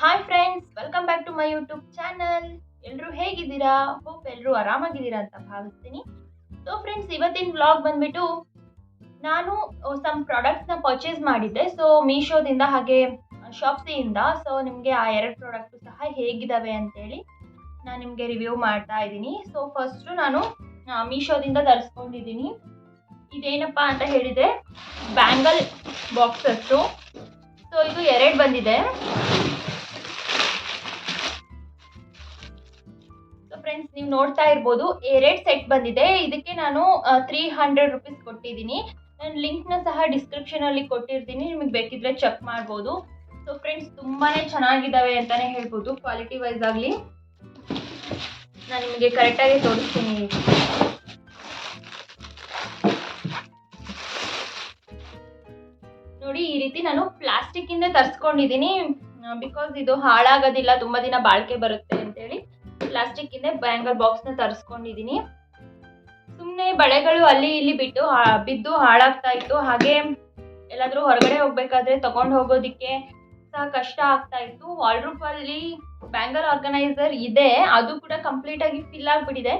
Hi friends welcome back to my YouTube channel ಎಲ್ಲರೂ ಹೇಗಿದ್ದೀರಾ? Hope ಎಲ್ಲರೂ ಆರಾಮಾಗಿದ್ದೀರಾ ಅಂತ ಭಾವಿಸ್ತೀನಿ. ಸೊ ಫ್ರೆಂಡ್ಸ್ ಇವತ್ತಿನ ವ್ಲಾಗ್ ಬಂದ್ಬಿಟ್ಟು ನಾನು ಸಮ್ ಪ್ರಾಡಕ್ಟ್ಸ್ನ ಪರ್ಚೇಸ್ ಮಾಡಿದ್ದೆ. ಸೊ ಮೀಶೋದಿಂದ ಹಾಗೆ ಶಾಪ್ಸಿಯಿಂದ ಸೊ ನಿಮಗೆ ಆ ಎರಡು ಪ್ರಾಡಕ್ಟು ಸಹ ಹೇಗಿದ್ದಾವೆ ಅಂತೇಳಿ ನಾನು ನಿಮಗೆ ರಿವ್ಯೂ ಮಾಡ್ತಾ ಇದ್ದೀನಿ. ಸೊ ಫಸ್ಟು ನಾನು ಮೀಶೋದಿಂದ ತರಿಸ್ಕೊಂಡಿದ್ದೀನಿ. ಇದೇನಪ್ಪ ಅಂತ ಹೇಳಿದರೆ ಬ್ಯಾಂಗಲ್ ಬಾಕ್ಸಸ್ಸು ಸೊ ಇದು ಎರಡು ಬಂದಿದೆ. ಫ್ರೆಂಡ್ಸ್ ನೀವು ನೋಡ್ತಾ ಇರ್ಬೋದು. ಎರಡು ಸೆಟ್ ಬಂದಿದೆ. ಇದಕ್ಕೆ ನಾನು ತ್ರೀ ಹಂಡ್ರೆಡ್ ರುಪೀಸ್ ಕೊಟ್ಟಿದ್ದೀನಿ. ನಾನು ಲಿಂಕ್ನ ಸಹ ಡಿಸ್ಕ್ರಿಪ್ಷನಲ್ಲಿ ಕೊಟ್ಟಿರ್ತೀನಿ. ನಿಮಗೆ ಬೇಕಿದ್ರೆ ಚೆಕ್ ಮಾಡ್ಬೋದು. ಸೊ ಫ್ರೆಂಡ್ಸ್ ತುಂಬಾ ಚೆನ್ನಾಗಿದ್ದಾವೆ ಅಂತಲೇ ಹೇಳ್ಬೋದು. ಕ್ವಾಲಿಟಿ ವೈಸ್ ಆಗಲಿ. ನಾನು ನಿಮಗೆ ಕರೆಕ್ಟಾಗಿ ತೋರಿಸ್ತೀನಿ. ನೋಡಿ, ಈ ರೀತಿ ನಾನು ಪ್ಲಾಸ್ಟಿಕ್ ಇಂದ ತರಿಸ್ಕೊಂಡಿದ್ದೀನಿ. ಬಿಕಾಸ್ ಇದು ಹಾಳಾಗೋದಿಲ್ಲ. ತುಂಬ ದಿನ ಬಾಳಿಕೆ ಬರುತ್ತೆ ಅಂತೇಳಿ. ಪ್ಲಾಸ್ಟಿಕ್ ಇಂದ ಬ್ಯಾಂಗಲ್ ಬಾಕ್ಸ್ನ ತರಿಸ್ಕೊಂಡಿದ್ದೀನಿ ಸುಮ್ಮನೆ ಬಳೆಗಳು ಅಲ್ಲಿ ಇಲ್ಲಿ ಬಿಟ್ಟು ಬಿದ್ದು ಹಾಳಾಗ್ತಾ ಇತ್ತು. ಹಾಗೆ ಎಲ್ಲಾದರೂ ಹೊರಗಡೆ ಹೋಗ್ಬೇಕಾದ್ರೆ ತಗೊಂಡು ಹೋಗೋದಿಕ್ಕೆ ಸಹ ಕಷ್ಟ ಆಗ್ತಾ ಇತ್ತು. ವಾಲ್ಡ್ರೂಪ್ ಅಲ್ಲಿ ಬ್ಯಾಂಗಲ್ ಆರ್ಗನೈಸರ್ ಇದೆ. ಅದು ಕೂಡ ಕಂಪ್ಲೀಟ್ ಆಗಿ ಫಿಲ್ ಆಗಿಬಿಟ್ಟಿದೆ.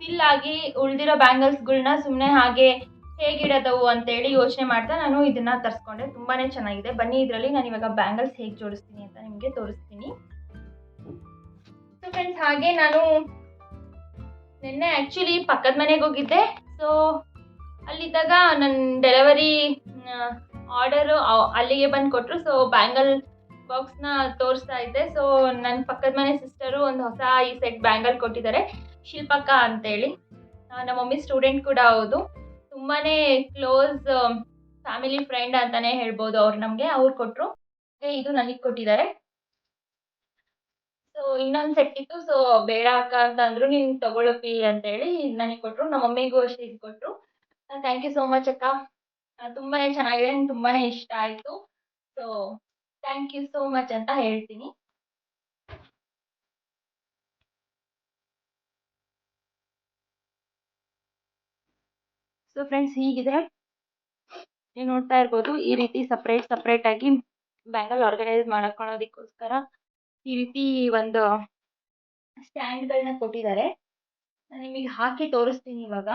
ಫಿಲ್ ಆಗಿ ಉಳಿದಿರೋ ಬ್ಯಾಂಗಲ್ಸ್ಗಳನ್ನ ಸುಮ್ಮನೆ ಹಾಗೆ ಹೇಗಿಡೋದವು ಅಂತೇಳಿ ಯೋಚನೆ ಮಾಡ್ತಾ ನಾನು ಇದನ್ನ ತರಿಸ್ಕೊಂಡೆ. ತುಂಬಾನೇ ಚೆನ್ನಾಗಿದೆ. ಬನ್ನಿ ಇದರಲ್ಲಿ ನಾನು ಇವಾಗ ಬ್ಯಾಂಗಲ್ಸ್ ಹೇಗೆ ಜೋಡಿಸ್ತೀನಿ ಅಂತ ನಿಮಗೆ ತೋರಿಸ್ತೀನಿ. ಫ್ರೆಂಡ್ಸ್ ಹಾಗೆ ನಾನು ನಿನ್ನೆ ಆ್ಯಕ್ಚುಲಿ ಪಕ್ಕದ ಮನೆಗೆ ಹೋಗಿದ್ದೆ. ಸೊ ಅಲ್ಲಿದ್ದಾಗ ನನ್ನ ಡೆಲಿವರಿ ಆರ್ಡರು ಅಲ್ಲಿಗೆ ಬಂದು ಕೊಟ್ಟರು ಸೊ ಬ್ಯಾಂಗಲ್ ಬಾಕ್ಸ್ನ ತೋರಿಸ್ತಾ ಇದ್ದೆ. ಸೊ ನನ್ನ ಪಕ್ಕದ ಮನೆ ಸಿಸ್ಟರು ಒಂದು ಹೊಸ ಈ ಸೆಟ್ ಬ್ಯಾಂಗಲ್ ಕೊಟ್ಟಿದ್ದಾರೆ. ಶಿಲ್ಪಕ್ಕ ಅಂತೇಳಿ. ನಮ್ಮ ಮಮ್ಮಿ ಸ್ಟೂಡೆಂಟ್ ಕೂಡ ಹೌದು. ತುಂಬಾ ಕ್ಲೋಸ್ ಫ್ಯಾಮಿಲಿ ಫ್ರೆಂಡ್ ಅಂತಾನೆ ಹೇಳ್ಬೋದು ಅವ್ರು ನಮಗೆ. ಅವ್ರು ಕೊಟ್ಟರು ಇದು ನನಗೆ ಕೊಟ್ಟಿದ್ದಾರೆ. ಸೊ ಇನ್ನೊಂದ್ ಸೆಟ್ ಇತ್ತು. ಸೊ ಬೇಡ ಅಕ್ಕ ಅಂತ ಅಂದ್ರು, ನೀನು ಹೇಳಿ ಅಂತೇಳಿ ನನಗೆ ಕೊಟ್ರು. ನಮ್ಮ ಮಮ್ಮಿಗೂ ಅಷ್ಟೇ ಇದು ಕೊಟ್ರು. ಥ್ಯಾಂಕ್ ಯು ಸೋ ಮಚ್ ಅಕ್ಕ. ತುಂಬಾನೇ ಚೆನ್ನಾಗಿದೆ. ನಂಗೆ ತುಂಬಾನೇ ಇಷ್ಟ ಆಯ್ತು. So thank you so much ಅಂತ ಹೇಳ್ತೀನಿ. ಸೊ ಫ್ರೆಂಡ್ಸ್ ಹೀಗಿದೆ. ನೀವು ನೋಡ್ತಾ ಇರ್ಬೋದು, ಈ ರೀತಿ ಸಪ್ರೇಟ್ ಸಪ್ರೇಟ್ ಆಗಿ ಬ್ಯಾಂಗಲ್ ಆರ್ಗನೈಸ್ ಮಾಡ್ಕೊಳ್ಳೋದಕ್ಕೋಸ್ಕರ ಈ ರೀತಿ ಒಂದು ಸ್ಟ್ಯಾಂಡ್ಗಳನ್ನ ಕೊಟ್ಟಿದ್ದಾರೆ. ನಾನು ನಿಮಗೆ ಹಾಕಿ ತೋರಿಸ್ತೀನಿ ಇವಾಗ.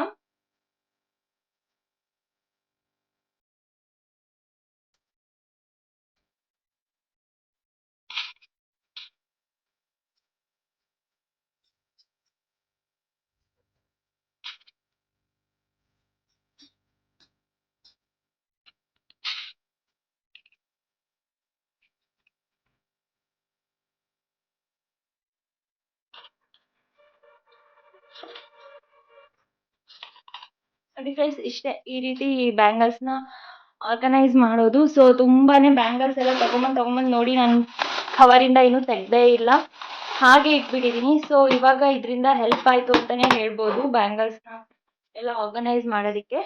ನೋಡಿ ಫ್ರೆಂಡ್ಸ್ ಇಷ್ಟೇ ಈ ರೀತಿ ಬ್ಯಾಂಗಲ್ಸ್ನ ಆರ್ಗನೈಸ್ ಮಾಡೋದು. ಸೊ ತುಂಬಾನೇ ಬ್ಯಾಂಗಲ್ಸ್ ಎಲ್ಲ ತಗೊಂಬಂದು ತಗೊಂಬಂದು ನೋಡಿ ನಾನು ಕವರಿಂದ ಇನ್ನೂ ತೆಗ್ದೇ ಇಲ್ಲ. ಹಾಗೆ ಇಟ್ಬಿಟ್ಟಿದ್ದೀನಿ ಸೊ ಇವಾಗ ಇದರಿಂದ ಹೆಲ್ಪ್ ಆಯಿತು ಅಂತಲೇ ಹೇಳ್ಬೋದು ಬ್ಯಾಂಗಲ್ಸ್ನ ಎಲ್ಲ ಆರ್ಗನೈಸ್ ಮಾಡೋದಕ್ಕೆ.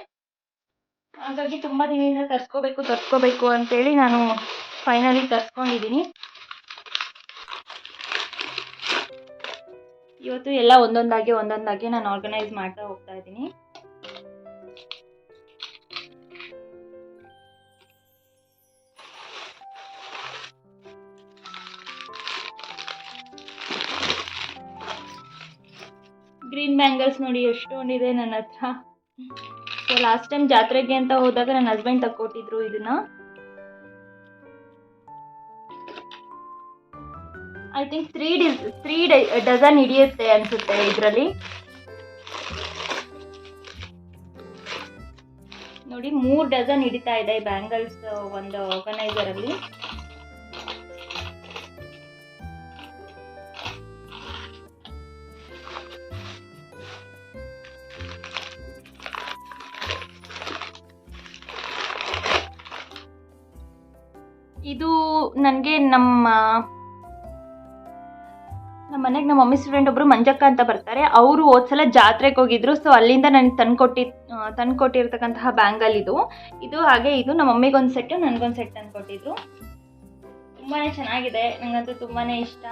ಹಾಗಾಗಿ ತುಂಬ ದಿನದಿಂದ ತರ್ಸ್ಕೋಬೇಕು ತರ್ಸ್ಕೋಬೇಕು ಅಂತೇಳಿ ನಾನು ಫೈನಲಿ ತರ್ಸ್ಕೊಂಡಿದ್ದೀನಿ ಇವತ್ತು ಎಲ್ಲ ಒಂದೊಂದಾಗಿ ಒಂದೊಂದಾಗಿ ನಾನು ಆರ್ಗನೈಸ್ ಮಾಡ್ತಾ ಹೋಗ್ತಾ ಇದ್ದೀನಿ ಗ್ರೀನ್ ಬ್ಯಾಂಗಲ್ಸ್ ನೋಡಿ ಎಷ್ಟೊಂದಿದೆ ನನ್ನ ಹತ್ರ. ಸೊ ಲಾಸ್ಟ್ ಟೈಮ್ ಜಾತ್ರೆಗೆ ಅಂತ ಹೋದಾಗ ನನ್ನ ಹಸ್ಬೆಂಡ್ ತಕ್ಕೊಟ್ಟಿದ್ರು ಇದನ್ನ. ಐ ಥಿಂಕ್ ತ್ರೀ ಡಿಸ್ ತ್ರೀ ಡಜನ್ ಹಿಡಿಯುತ್ತೆ ಅನ್ಸುತ್ತೆ ಇದರಲ್ಲಿ. ನೋಡಿ ಮೂರು ಡಜನ್ ಹಿಡಿತಾ ಇದೆ ಬ್ಯಾಂಗಲ್ಸ್ ಒಂದು ಆರ್ಗನೈಸರ್ ನನಗೆ ನಮ್ಮ ನಮ್ಮ ಮನೆಗೆ ನಮ್ಮ ಮಮ್ಮಿ ಸ್ಟೂಡೆಂಟ್ ಒಬ್ಬರು ಮಂಜಕ್ಕ ಅಂತ ಬರ್ತಾರೆ. ಅವರು ಹೋದ್ಸಲ ಜಾತ್ರೆಗೆ ಹೋಗಿದ್ರು. ಸೊ ಅಲ್ಲಿಂದ ನನಗೆ ತಂದ್ಕೊಟ್ಟಿ ತಂದ್ಕೊಟ್ಟಿರ್ತಕ್ಕಂತಹ ಬ್ಯಾಂಗಲ್ ಇದು. ಇದು ಹಾಗೆ ಇದು ನಮ್ಮ ಮಮ್ಮಿಗೆ ಒಂದು ಸೆಟ್ಟು ನನಗೊಂದು ಸೆಟ್ ತಂದ್ಕೊಟ್ಟಿದ್ರು. ತುಂಬಾ ಚೆನ್ನಾಗಿದೆ. ನನಗಂತೂ ತುಂಬಾ ಇಷ್ಟ.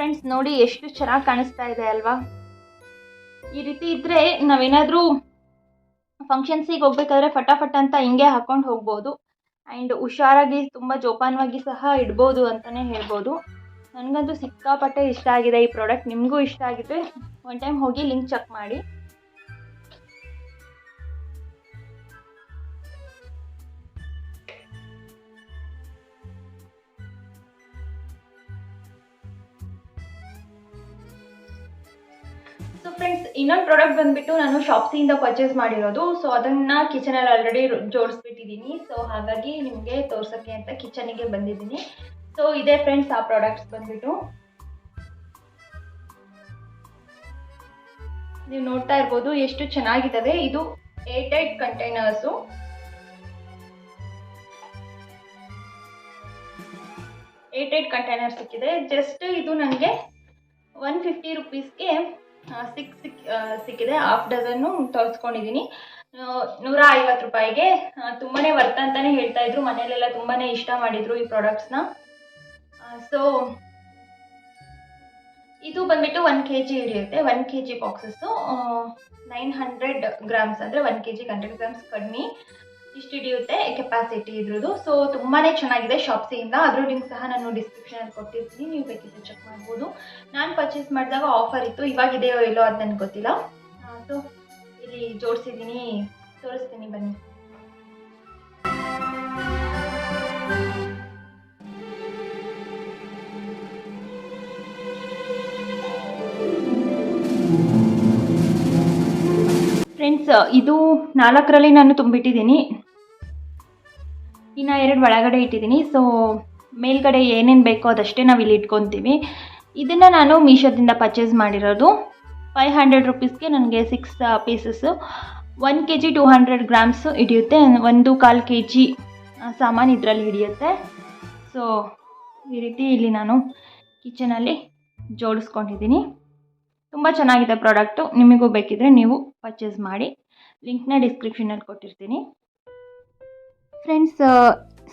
ಫ್ರೆಂಡ್ಸ್ ನೋಡಿ ಎಷ್ಟು ಚೆನ್ನಾಗಿ ಕಾಣಿಸ್ತಾ ಇದೆ ಅಲ್ವಾ? ಈ ರೀತಿ ಇದ್ದರೆ ನಾವೇನಾದರೂ ಫಂಕ್ಷನ್ಸಿಗೆ ಹೋಗ್ಬೇಕಾದ್ರೆ ಫಟಾಫಟ್ ಅಂತ ಹಿಂಗೆ ಹಾಕೊಂಡು ಹೋಗ್ಬೋದು. ಆ್ಯಂಡ್ ಹುಷಾರಾಗಿ, ತುಂಬ ಜೋಪಾನವಾಗಿ ಸಹ ಇಡ್ಬೋದು ಅಂತಲೇ ಹೇಳ್ಬೋದು. ನನಗಂತೂ ಸಿಕ್ಕಾಪಟ್ಟೆ ಇಷ್ಟ ಆಗಿದೆ ಈ ಪ್ರಾಡಕ್ಟ್ ನಿಮಗೂ ಇಷ್ಟ ಆಗಿದ್ರೆ ಒನ್ ಟೈಮ್ ಹೋಗಿ ಲಿಂಕ್ ಚೆಕ್ ಮಾಡಿ. ಫ್ರೆಂಡ್ಸ್ ಇನ್ನೊಂದು ಪ್ರಾಡಕ್ಟ್ ಬಂದ್ಬಿಟ್ಟು ನಾನು ಶಾಪ್ಸಿಯಿಂದ ಪರ್ಚೇಸ್ ಮಾಡಿರೋದು. ಸೊ ಅದನ್ನು ಕಿಚನಲ್ಲಿ ಆಲ್ರೆಡಿ ಜೋಡಿಸ್ಬಿಟ್ಟಿದ್ದೀನಿ ಸೊ ಹಾಗಾಗಿ ನಿಮಗೆ ತೋರ್ಸೋಕ್ಕೆ ಅಂತ ಕಿಚನಿಗೆ ಬಂದಿದ್ದೀನಿ. ಸೊ ಇದೇ ಫ್ರೆಂಡ್ಸ್ ಆ ಪ್ರಾಡಕ್ಟ್ಸ್ ಬಂದ್ಬಿಟ್ಟು. ನೀವು ನೋಡ್ತಾ ಇರ್ಬೋದು ಎಷ್ಟು ಚೆನ್ನಾಗಿದ್ದಾವೆ ಇದು eight eight containers eight eight container ಸಿಕ್ಕಿದೆ. ಜಸ್ಟ್ ಇದು ನನಗೆ ಒನ್ ಫಿಫ್ಟಿ ರುಪೀಸ್ಗೆ ಸಿಕ್ ಸಿಕ್ ಸಿಕ್ಕಿದೆ. ಹಾಫ್ ಡಜನ್ನು ತರಿಸ್ಕೊಂಡಿದ್ದೀನಿ ನೂರ ಐವತ್ತು ರೂಪಾಯಿಗೆ ತುಂಬಾ ವರ್ತ್ ಅಂತಲೇ ಹೇಳ್ತಾ ಇದ್ರು. ಮನೆಯಲ್ಲೆಲ್ಲ ತುಂಬಾ ಇಷ್ಟ ಮಾಡಿದರು ಈ ಪ್ರಾಡಕ್ಟ್ಸ್ನ ಸೊ ಇದು ಬಂದ್ಬಿಟ್ಟು ಒನ್ ಕೆ ಜಿ ಹಿಡಿಯುತ್ತೆ one K G boxes nine hundred grams ಅಂದರೆ one K G hundred grams ಕಡಿಮೆ. ಇಷ್ಟು ಹಿಡಿಯುತ್ತೆ ಕೆಪಾಸಿಟಿ ಇದ್ರದ್ದು. ಸೊ ತುಂಬಾ ಚೆನ್ನಾಗಿದೆ ಶಾಪ್ಸಿಯಿಂದ ಅದ್ರ ಲಿಂಕ್ ಸಹ ನಾನು ಡಿಸ್ಕ್ರಿಪ್ಷನಲ್ಲಿ ಕೊಟ್ಟಿರ್ತೀನಿ. ನೀವು ಬೇಕಿದ್ರೆ ಚೆಕ್ ಮಾಡ್ಬೋದು. ನಾನು ಪರ್ಚೇಸ್ ಮಾಡಿದಾಗ ಆಫರ್ ಇತ್ತು. ಇವಾಗ ಇದೆಯೋ ಇಲ್ಲೋ ಅದು ನನಗೆ ಗೊತ್ತಿಲ್ಲ. ಸೊ ಇಲ್ಲಿ ಜೋಡಿಸಿದ್ದೀನಿ ತೋರಿಸ್ತೀನಿ ಬನ್ನಿ. ಫ್ರೆಂಡ್ಸ್ ಇದು ನಾಲ್ಕರಲ್ಲಿ ನಾನು ತುಂಬಿಟ್ಟಿದ್ದೀನಿ. ಇನ್ನು ಎರಡು ಒಳಗಡೆ ಇಟ್ಟಿದ್ದೀನಿ. ಸೊ ಮೇಲ್ಗಡೆ ಏನೇನು ಬೇಕೋ ಅದಷ್ಟೇ ನಾವು ಇಲ್ಲಿ ಇಟ್ಕೊತೀವಿ. ಇದನ್ನು ನಾನು ಮೀಶೋದಿಂದ ಪರ್ಚೇಸ್ ಮಾಡಿರೋದು. ಫೈವ್ ಹಂಡ್ರೆಡ್ ರುಪೀಸ್ಗೆ ನನಗೆ six pieces one K G two hundred grams ಹಿಡಿಯುತ್ತೆ. ಒಂದು ಕಾಲು ಕೆ ಜಿ ಸಾಮಾನು ಇದರಲ್ಲಿ ಹಿಡಿಯುತ್ತೆ. ಸೊ ಈ ರೀತಿ ಇಲ್ಲಿ ನಾನು ಕಿಚನಲ್ಲಿ ಜೋಡಿಸ್ಕೊಂಡಿದ್ದೀನಿ. ತುಂಬ ಚೆನ್ನಾಗಿದೆ ಪ್ರಾಡಕ್ಟು ನಿಮಗೂ ಬೇಕಿದ್ರೆ ನೀವು ಪರ್ಚೇಸ್ ಮಾಡಿ. ಲಿಂಕ್ನ ಡಿಸ್ಕ್ರಿಪ್ಷನಲ್ಲಿ ಕೊಟ್ಟಿರ್ತೀನಿ. ಫ್ರೆಂಡ್ಸ್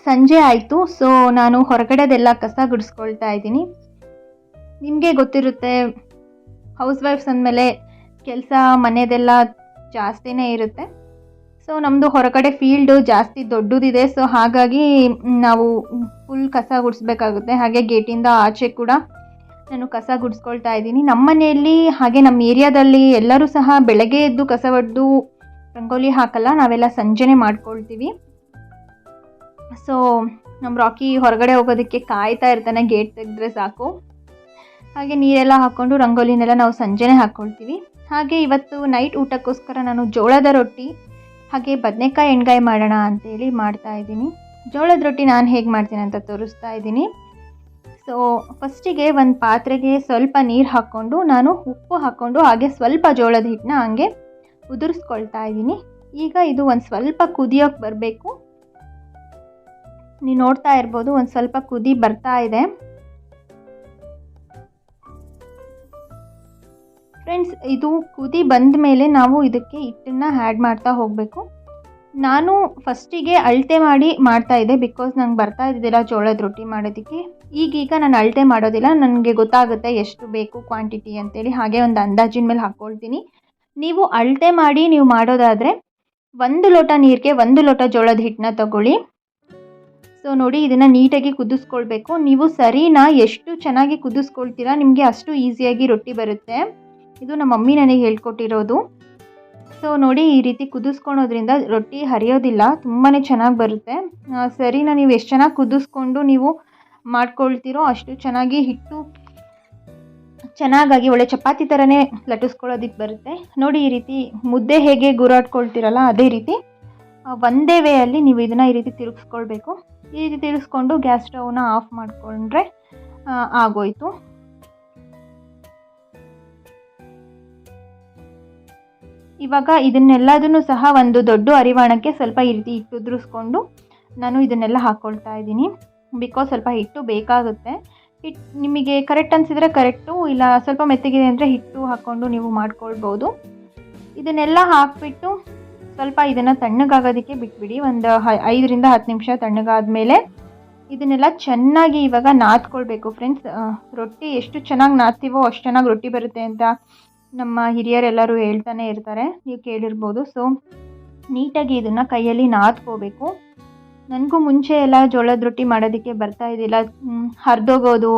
ಸಂಜೆ ಆಯಿತು. ಸೊ ನಾನು ಹೊರಗಡೆದೆಲ್ಲ ಕಸ ಗುಡಿಸ್ಕೊಳ್ತಾ ಇದ್ದೀನಿ. ನಿಮಗೆ ಗೊತ್ತಿರುತ್ತೆ ಹೌಸ್ ವೈಫ್ಸ್ ಅಂದಮೇಲೆ ಕೆಲಸ ಮನೆಯದೆಲ್ಲ ಜಾಸ್ತಿನೇ ಇರುತ್ತೆ. ಸೊ ನಮ್ಮದು ಹೊರಗಡೆ ಫೀಲ್ಡು ಜಾಸ್ತಿ ದೊಡ್ಡದಿದೆ. ಸೊ ಹಾಗಾಗಿ ನಾವು ಫುಲ್ ಕಸ ಗುಡಿಸ್ಬೇಕಾಗುತ್ತೆ. ಹಾಗೆ ಗೇಟಿಂದ ಆಚೆ ಕೂಡ ನಾನು ಕಸ ಗುಡಿಸ್ಕೊಳ್ತಾ ಇದ್ದೀನಿ. ನಮ್ಮ ಮನೆಯಲ್ಲಿ ಹಾಗೆ ನಮ್ಮ ಏರಿಯಾದಲ್ಲಿ ಎಲ್ಲರೂ ಸಹ ಬೆಳಗ್ಗೆ ಎದ್ದು ಕಸ ಹೊಡೆದು ರಂಗೋಲಿ ಹಾಕಲ್ಲ, ನಾವೆಲ್ಲ ಸಂಜೆನೆ ಮಾಡ್ಕೊಳ್ತೀವಿ. ಸೊ ನಮ್ಮ ರಾಕಿ ಹೊರಗಡೆ ಹೋಗೋದಕ್ಕೆ ಕಾಯ್ತಾ ಇರ್ತಾನೆ, ಗೇಟ್ ತೆಗೆದ್ರೆ ಸಾಕು. ಹಾಗೆ ನೀರೆಲ್ಲ ಹಾಕ್ಕೊಂಡು ರಂಗೋಲಿನೆಲ್ಲ ನಾವು ಸಂಜೆನೆ ಹಾಕ್ಕೊಳ್ತೀವಿ. ಹಾಗೆ ಇವತ್ತು ನೈಟ್ ಊಟಕ್ಕೋಸ್ಕರ ನಾನು ಜೋಳದ ರೊಟ್ಟಿ, ಹಾಗೆ ಬದನೆಕಾಯಿ ಎಣ್ಗಾಯಿ ಮಾಡೋಣ ಅಂತೇಳಿ ಮಾಡ್ತಾ ಇದ್ದೀನಿ. ಜೋಳದ ರೊಟ್ಟಿ ನಾನು ಹೇಗೆ ಮಾಡ್ತೀನಿ ಅಂತ ತೋರಿಸ್ತಾ ಇದ್ದೀನಿ. ಸೊ ಫಸ್ಟಿಗೆ ಒಂದು ಪಾತ್ರೆಗೆ ಸ್ವಲ್ಪ ನೀರು ಹಾಕ್ಕೊಂಡು ನಾನು ಉಪ್ಪು ಹಾಕ್ಕೊಂಡು ಹಾಗೆ ಸ್ವಲ್ಪ ಜೋಳದ ಹಿಟ್ಟನ್ನ ಹಾಗೆ ಉದುರಿಸ್ಕೊಳ್ತಾ ಇದ್ದೀನಿ. ಈಗ ಇದು ಒಂದು ಸ್ವಲ್ಪ ಕುದಿಯೋಕೆ ಬರಬೇಕು. ನೀವು ನೋಡ್ತಾ ಇರ್ಬೋದು ಒಂದು ಸ್ವಲ್ಪ ಕುದಿ ಬರ್ತಾ ಇದೆ. ಫ್ರೆಂಡ್ಸ್ ಇದು ಕುದಿ ಬಂದ ಮೇಲೆ ನಾವು ಇದಕ್ಕೆ ಹಿಟ್ಟನ್ನು ಆ್ಯಡ್ ಮಾಡ್ತಾ ಹೋಗಬೇಕು. ನಾನು ಫಸ್ಟಿಗೆ ಅಳತೆ ಮಾಡಿ ಮಾಡ್ತಾ ಇದ್ದೆ ಬಿಕಾಸ್ ನಂಗೆ ಬರ್ತಾ ಇದ್ದಿದ್ದಿಲ್ಲ ಜೋಳದ ರೊಟ್ಟಿ ಮಾಡೋದಕ್ಕೆ. ಈಗೀಗ ನಾನು ಅಳತೆ ಮಾಡೋದಿಲ್ಲ, ನನಗೆ ಗೊತ್ತಾಗುತ್ತೆ ಎಷ್ಟು ಬೇಕು ಕ್ವಾಂಟಿಟಿ ಅಂತೇಳಿ, ಹಾಗೆ ಒಂದು ಅಂದಾಜಿನ ಮೇಲೆ ಹಾಕ್ಕೊಳ್ತೀನಿ ನೀವು ಅಳತೆ ಮಾಡಿ ನೀವು ಮಾಡೋದಾದರೆ ಒಂದು ಲೋಟ ನೀರಿಗೆ ಒಂದು ಲೋಟ ಜೋಳದ ಹಿಟ್ಟನ್ನ ತಗೊಳ್ಳಿ. ಸೊ ನೋಡಿ ಇದನ್ನು ನೀಟಾಗಿ ಕುದಿಸ್ಕೊಳ್ಬೇಕು. ನೀವು ಸರಿನಾ ಎಷ್ಟು ಚೆನ್ನಾಗಿ ಕುದಿಸ್ಕೊಳ್ತೀರಾ, ನಿಮಗೆ ಅಷ್ಟು ಈಸಿಯಾಗಿ ರೊಟ್ಟಿ ಬರುತ್ತೆ. ಇದು ನಮ್ಮ ಮಮ್ಮಿ ನನಗೆ ಹೇಳ್ಕೊಟ್ಟಿರೋದು. ಸೊ ನೋಡಿ ಈ ರೀತಿ ಕುದಿಸ್ಕೊಳೋದ್ರಿಂದ ರೊಟ್ಟಿ ಹರಿಯೋದಿಲ್ಲ ತುಂಬಾ ಚೆನ್ನಾಗಿ ಬರುತ್ತೆ. ಸರಿನಾ ನೀವು ಎಷ್ಟು ಚೆನ್ನಾಗಿ ಕುದಿಸ್ಕೊಂಡು ನೀವು ಮಾಡ್ಕೊಳ್ತೀರೋ ಅಷ್ಟು ಚೆನ್ನಾಗಿ ಹಿಟ್ಟು ಚೆನ್ನಾಗಾಗಿ ಒಳ್ಳೆ ಚಪಾತಿ ಥರನೇ ಲಟ್ಟಿಸ್ಕೊಳ್ಳೋದಕ್ಕೆ ಬರುತ್ತೆ. ನೋಡಿ ಈ ರೀತಿ ಮುದ್ದೆ ಹೇಗೆ ಗುರಾಡ್ಕೊಳ್ತೀರಲ್ಲ, ಅದೇ ರೀತಿ ಒಂದೇ ವೇಯಲ್ಲಿ ನೀವು ಇದನ್ನು ಈ ರೀತಿ ತಿರುಗಿಸ್ಕೊಳ್ಬೇಕು. ಈ ರೀತಿ ತಿರುಗಿಸ್ಕೊಂಡು ಗ್ಯಾಸ್ ಸ್ಟವ್ನ ಆಫ್ ಮಾಡಿಕೊಂಡ್ರೆ ಆಗೋಯ್ತು. ಇವಾಗ ಇದನ್ನೆಲ್ಲದನ್ನು ಸಹ ಒಂದು ದೊಡ್ಡ ಅರಿವಾಣಕ್ಕೆ ಸ್ವಲ್ಪ ಈ ರೀತಿ ಹಿಟ್ಟು ಉದುರಿಸ್ಕೊಂಡು ನಾನು ಇದನ್ನೆಲ್ಲ ಹಾಕ್ಕೊಳ್ತಾ ಇದ್ದೀನಿ. ಬಿಕಾಸ್ ಸ್ವಲ್ಪ ಹಿಟ್ಟು ಬೇಕಾಗುತ್ತೆ. ಹಿಟ್ಟು ನಿಮಗೆ ಕರೆಕ್ಟ್ ಅನಿಸಿದರೆ ಕರೆಕ್ಟು ಇಲ್ಲ ಸ್ವಲ್ಪ ಮೆತ್ತಗಿದೆ ಅಂದರೆ ಹಿಟ್ಟು ಹಾಕ್ಕೊಂಡು ನೀವು ಮಾಡ್ಕೊಳ್ಬೋದು. ಇದನ್ನೆಲ್ಲ ಹಾಕಿಬಿಟ್ಟು ಸ್ವಲ್ಪ ಇದನ್ನು ತಣ್ಣಗಾಗೋದಕ್ಕೆ ಬಿಟ್ಬಿಡಿ. ಒಂದು ಐದರಿಂದ ಹತ್ತು ನಿಮಿಷ ತಣ್ಣಗಾದ ಮೇಲೆ ಇದನ್ನೆಲ್ಲ ಚೆನ್ನಾಗಿ ಇವಾಗ ನಾದ್ಕೊಳ್ಬೇಕು. ಫ್ರೆಂಡ್ಸ್ ರೊಟ್ಟಿ ಎಷ್ಟು ಚೆನ್ನಾಗಿ ನಾದ್ತೀವೋ ಅಷ್ಟು ಚೆನ್ನಾಗಿ ರೊಟ್ಟಿ ಬರುತ್ತೆ ಅಂತ ನಮ್ಮ ಹಿರಿಯರೆಲ್ಲರೂ ಹೇಳ್ತಾನೆ ಇರ್ತಾರೆ, ನೀವು ಕೇಳಿರ್ಬೋದು. ಸೊ ನೀಟಾಗಿ ಇದನ್ನು ಕೈಯಲ್ಲಿ ನಾದ್ಕೋಬೇಕು. ನನಗೂ ಮುಂಚೆ ಎಲ್ಲ ಜೋಳದ ರೊಟ್ಟಿ ಮಾಡೋದಕ್ಕೆ ಬರ್ತಾ ಇದ್ದಿಲ್ಲ. ಹರಿದೋಗೋದು,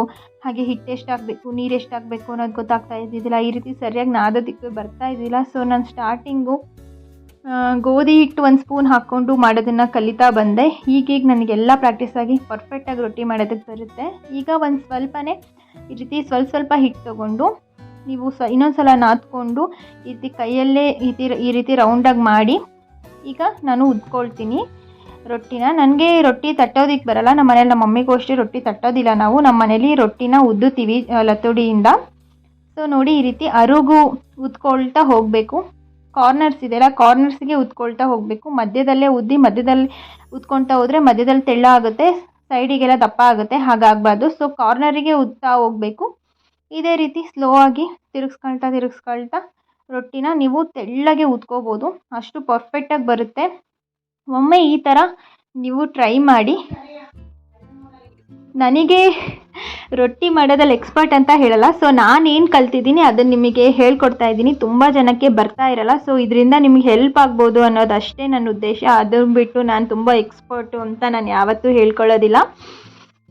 ಹಾಗೆ ಹಿಟ್ಟು ಎಷ್ಟಾಗಬೇಕು, ನೀರು ಎಷ್ಟಾಗಬೇಕು ಅನ್ನೋದು ಗೊತ್ತಾಗ್ತಾ ಇದ್ದಿದ್ದಿಲ್ಲ. ಈ ರೀತಿ ಸರಿಯಾಗಿ ನಾದೋದಕ್ಕೆ ಬರ್ತಾ ಇದ್ದಿಲ್ಲ. ಸೊ ನಾನು ಸ್ಟಾರ್ಟಿಂಗು ಗೋಧಿ ಹಿಟ್ಟು ಒಂದು ಸ್ಪೂನ್ ಹಾಕ್ಕೊಂಡು ಮಾಡೋದನ್ನು ಕಲಿತಾ ಬಂದೆ. ಈಗೀಗ ನನಗೆಲ್ಲ ಪ್ರಾಕ್ಟೀಸ್ ಆಗಿ ಪರ್ಫೆಕ್ಟಾಗಿ ರೊಟ್ಟಿ ಮಾಡೋದಕ್ಕೆ ಬರುತ್ತೆ. ಈಗ ಒಂದು ಸ್ವಲ್ಪನೇ ಈ ರೀತಿ ಸ್ವಲ್ಪ ಸ್ವಲ್ಪ ಹಿಟ್ಟು ತೊಗೊಂಡು ನೀವು ಸ ಇನ್ನೊಂದು ಸಲ ನಾದ್ಕೊಂಡು ಈ ರೀತಿ ಕೈಯಲ್ಲೇ ಈ ರೀತಿ ಈ ರೀತಿ ರೌಂಡಾಗಿ ಮಾಡಿ, ಈಗ ನಾನು ಉದ್ಕೊಳ್ತೀನಿ. ರೊಟ್ಟಿನ ನನಗೆ ರೊಟ್ಟಿ ತಟ್ಟೋದಕ್ಕೆ ಬರಲ್ಲ ನಮ್ಮ ಮನೇಲಿ ನಮ್ಮ ಮಮ್ಮಿಗೂ ಅಷ್ಟೇ ರೊಟ್ಟಿ ತಟ್ಟೋದಿಲ್ಲ ನಾವು ನಮ್ಮ ಮನೇಲಿ ರೊಟ್ಟಿನ ಉದ್ದುತ್ತೀವಿ ಲತೋಡಿಯಿಂದ. ಸೊ ನೋಡಿ ಈ ರೀತಿ ಅರುಗು ಉದ್ಕೊಳ್ತಾ ಹೋಗಬೇಕು. ಕಾರ್ನರ್ಸ್ ಇದೆಯಲ್ಲ ಕಾರ್ನರ್ಸ್ಗೆ ಉದ್ಕೊಳ್ತಾ ಹೋಗಬೇಕು. ಮಧ್ಯದಲ್ಲೇ ಉದ್ದಿ, ಮಧ್ಯದಲ್ಲಿ ಉದ್ಕೊಳ್ತಾ ಹೋದರೆ ಮಧ್ಯದಲ್ಲಿ ತೆಳ್ಳ ಆಗುತ್ತೆ ಸೈಡಿಗೆಲ್ಲ ದಪ್ಪ ಆಗುತ್ತೆ, ಹಾಗಾಗಬಾರ್ದು. ಸೊ ಕಾರ್ನರಿಗೆ ಉದ್ತಾ ಹೋಗಬೇಕು. ಇದೇ ರೀತಿ ಸ್ಲೋ ಆಗಿ ತಿರುಗಿಸ್ಕೊಳ್ತಾ ತಿರುಗಿಸ್ಕೊಳ್ತಾ ರೊಟ್ಟಿನ ನೀವು ತೆಳ್ಳಗೆ ಉತ್ಕೋಬೋದು ಅಷ್ಟು ಪರ್ಫೆಕ್ಟಾಗಿ ಬರುತ್ತೆ. ಒಮ್ಮೆ ಈ ಥರ ನೀವು ಟ್ರೈ ಮಾಡಿ. ನನಗೆ ರೊಟ್ಟಿ ಮಾಡೋದಲ್ಲಿ ಎಕ್ಸ್ಪರ್ಟ್ ಅಂತ ಹೇಳಲ್ಲ. ಸೊ ನಾನೇನು ಕಲ್ತಿದ್ದೀನಿ ಅದನ್ನು ನಿಮಗೆ ಹೇಳ್ಕೊಡ್ತಾ ಇದ್ದೀನಿ. ತುಂಬ ಜನಕ್ಕೆ ಬರ್ತಾ ಇರಲ್ಲ. ಸೊ ಇದರಿಂದ ನಿಮಗೆ ಹೆಲ್ಪ್ ಆಗ್ಬೋದು ಅನ್ನೋದು ಅಷ್ಟೇ ನನ್ನ ಉದ್ದೇಶ. ಅದನ್ನು ಬಿಟ್ಟು ನಾನು ತುಂಬ ಎಕ್ಸ್ಪರ್ಟು ಅಂತ ನಾನು ಯಾವತ್ತೂ ಹೇಳ್ಕೊಳ್ಳೋದಿಲ್ಲ.